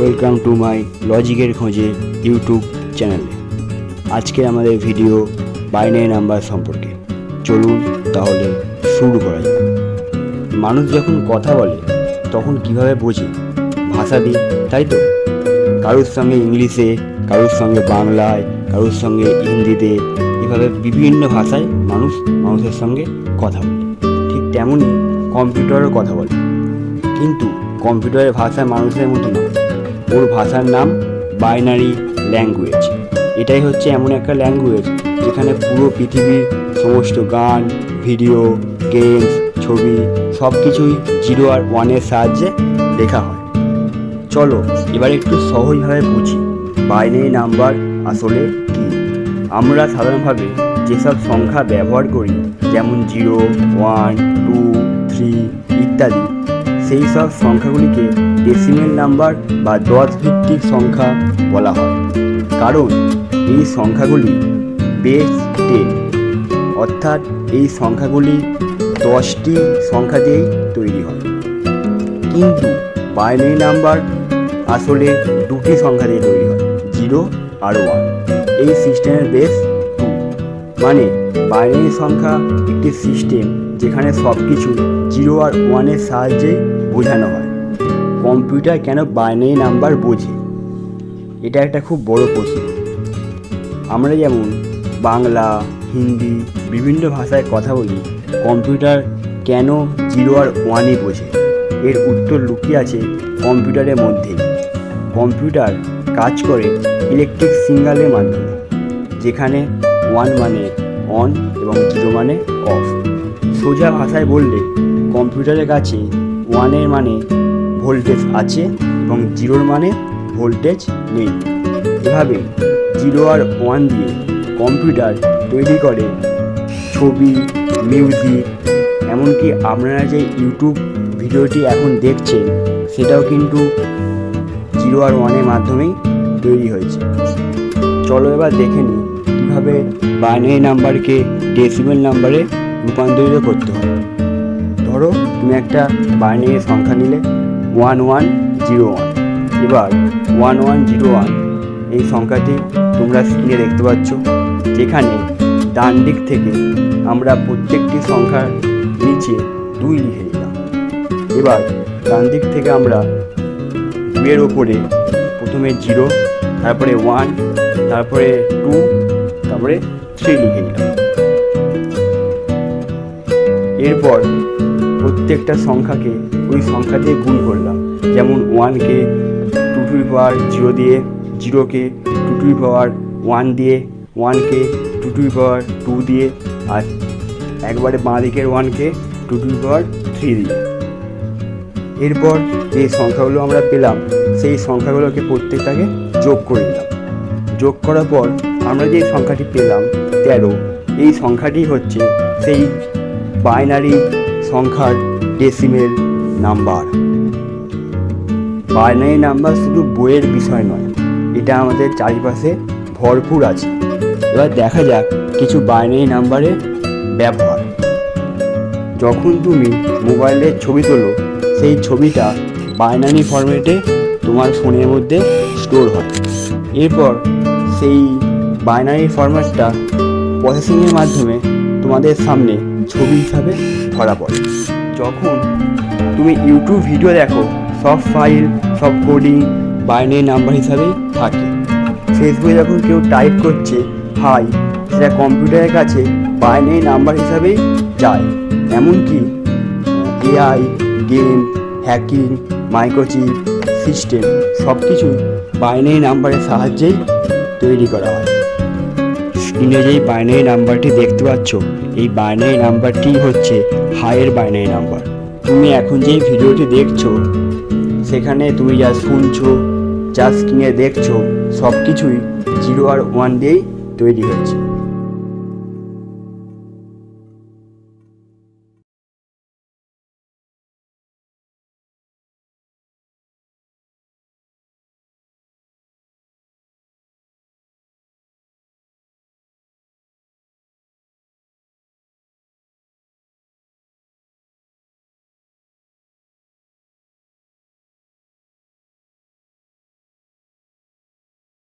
Welcome to my লজিকের খোঁজে YouTube চ্যানেলে আজকে আমাদের ভিডিও বাইনারি নাম্বার সম্পর্কে। চলুন তাহলে শুরু করা যাক। মানুষ যখন কথা বলে, তখন কীভাবে বোঝে? ভাষা তাই তো? কারোর সঙ্গে ইংলিশে, কারোর সঙ্গে বাংলায়, কারোর সঙ্গে হিন্দিতে, এভাবে বিভিন্ন ভাষায় মানুষ মানুষের সঙ্গে কথা বলে। ঠিক তেমনই কম্পিউটারও কথা বলে। কিন্তু কম্পিউটারের ভাষা মানুষের মতো না ওর ভাষার নাম বাইনারি ল্যাঙ্গুয়েজ এটাই হচ্ছে এমন একটা ল্যাঙ্গুয়েজ যেখানে পুরো পৃথিবীর সমস্ত গান ভিডিও গেমস ছবি সব কিছুই জিরো আর ওয়ানের সাহায্যে লেখা হয়। চলো, এবার একটু সহজভাবে বুঝি বাইনারি নাম্বার আসলে কী। আমরা সাধারণভাবে যেসব সংখ্যা ব্যবহার করি, যেমন জিরো ওয়ান টু থ্রি ইত্যাদি সেই সব সংখ্যাগুলিকে ডেসিমেল নাম্বার বা দশ ভিত্তিক সংখ্যা বলা হয়। কারণ এই সংখ্যাগুলি বেস টেন অর্থাৎ এই সংখ্যাগুলি দশটি সংখ্যা দিয়েই তৈরি হয়। কিন্তু বাইনারি নাম্বার আসলে দুটি সংখ্যা দিয়ে তৈরি হয় জিরো আর ওয়ান এই সিস্টেমের টু মানে বাইনারি সংখ্যা একটি সিস্টেম যেখানে সব কিছু জিরো আর ওয়ানের সাহায্যে বোঝানো হয়। কম্পিউটার কেন বাইনারি নাম্বার বোঝে? এটা একটা খুব বড় প্রশ্ন। আমরা যেমন বাংলা, হিন্দি বিভিন্ন ভাষায় কথা বলি কম্পিউটার কেন জিরো আর ওয়ানই বোঝে? এর উত্তর লুকিয়ে আছে কম্পিউটারের মধ্যে কম্পিউটার কাজ করে ইলেকট্রিক সিঙ্গালের মাধ্যমে, যেখানে ওয়ান মানে অন এবং জিরো মানে অফ সোজা ভাষায় বললে, কম্পিউটারের কাছে ওয়ানের মানে ভোল্টেজ আছে এবং জিরোর মানে ভোল্টেজ নেই। এভাবে জিরো আর ওয়ান দিয়ে কম্পিউটার তৈরি করে ছবি মিউজিক এমনকি আপনারা যে ইউটিউব ভিডিওটি এখন দেখছেন, সেটাও কিন্তু জিরো আর ওয়ানের মাধ্যমেই তৈরি হয়েছে। চলো এবার দেখে নিই কীভাবে বাইনারি নাম্বারকে ডেসিমেল নাম্বারে রূপান্তরিত করতে হয় ধরো, তুমি একটা বাইনারি সংখ্যা নিলে ওয়ান ওয়ান জিরো ওয়ান এবার ওয়ান ওয়ান জিরো ওয়ান এই সংখ্যাটি তোমরা স্ক্রিনে দেখতে পাচ্ছ, যেখানে ডান দিক থেকে আমরা প্রত্যেকটি সংখ্যার নিচে দুই লিখে নিলাম। এবার ডান দিক থেকে আমরা দুইয়ের ওপরে প্রথমে জিরো তারপরে ওয়ান তারপরে টু তারপরে থ্রি লিখে নিলাম এরপর প্রত্যেকটা সংখ্যাকে ওই সংখ্যা দিয়ে গুণ করলাম। যেমন ওয়ানকে টু টু পাওয়ার জিরো দিয়ে জিরোকে টু টু পাওয়ার ওয়ান দিয়ে ওয়ানকে টু টু পাওয়ার টু দিয়ে আর একবারে বাঁ দিকের ওয়ানকে টু টু পাওয়ার থ্রি দিয়ে। এরপর যে সংখ্যাগুলো আমরা পেলাম, সেই সংখ্যাগুলোকে প্রত্যেকটাকে যোগ করে দিলাম। যোগ করার পর আমরা যে সংখ্যাটি পেলাম, তেরো, এই সংখ্যাটি হচ্ছে সেই বাইনারি সংখ্যার ডেসিমেল নাম্বার বাইনারি নাম্বার শুধু বইয়ের বিষয় নয়, এটা আমাদের চারিপাশে ভরপুর আছে। এবার দেখা যাক কিছু বাইনারি নাম্বারের ব্যবহার। যখন তুমি মোবাইলের ছবি তোলো, সেই ছবিটা বাইনারি ফরম্যাটে তোমার ফোনের মধ্যে স্টোর হয়। এরপর সেই বাইনারি ফরম্যাটটা প্রসেসিংয়ের মাধ্যমে তোমাদের সামনে ছবি হিসাবে ধরা পড়ে। যখন তুমি ইউটিউব ভিডিও দেখো, সব ফাইল সব কোডিং বাইনারি নাম্বার হিসাবেই থাকে। ফেসবুকে যখন কেউ টাইপ করছে হাই সেটা কম্পিউটারের কাছে বাইনারি নাম্বার হিসাবেই যায়। এমনকি AI game hacking microchip system সব কিছুই বাইনারি নাম্বারের সাহায্যেই তৈরি করা হয়। স্ক্রিনে যেই বাইনারি নাম্বারটি দেখতে পাচ্ছ, এই বাইনারি নাম্বারটি হচ্ছে হায়ের বাইনারি নাম্বার তুমি এখন যেই ভিডিওটি দেখছ, সেখানে তুমি যা শুনছো যা স্ক্রিনে দেখছ সব কিছুই জিরো আর ওয়ান দিয়েই তৈরি হয়েছে।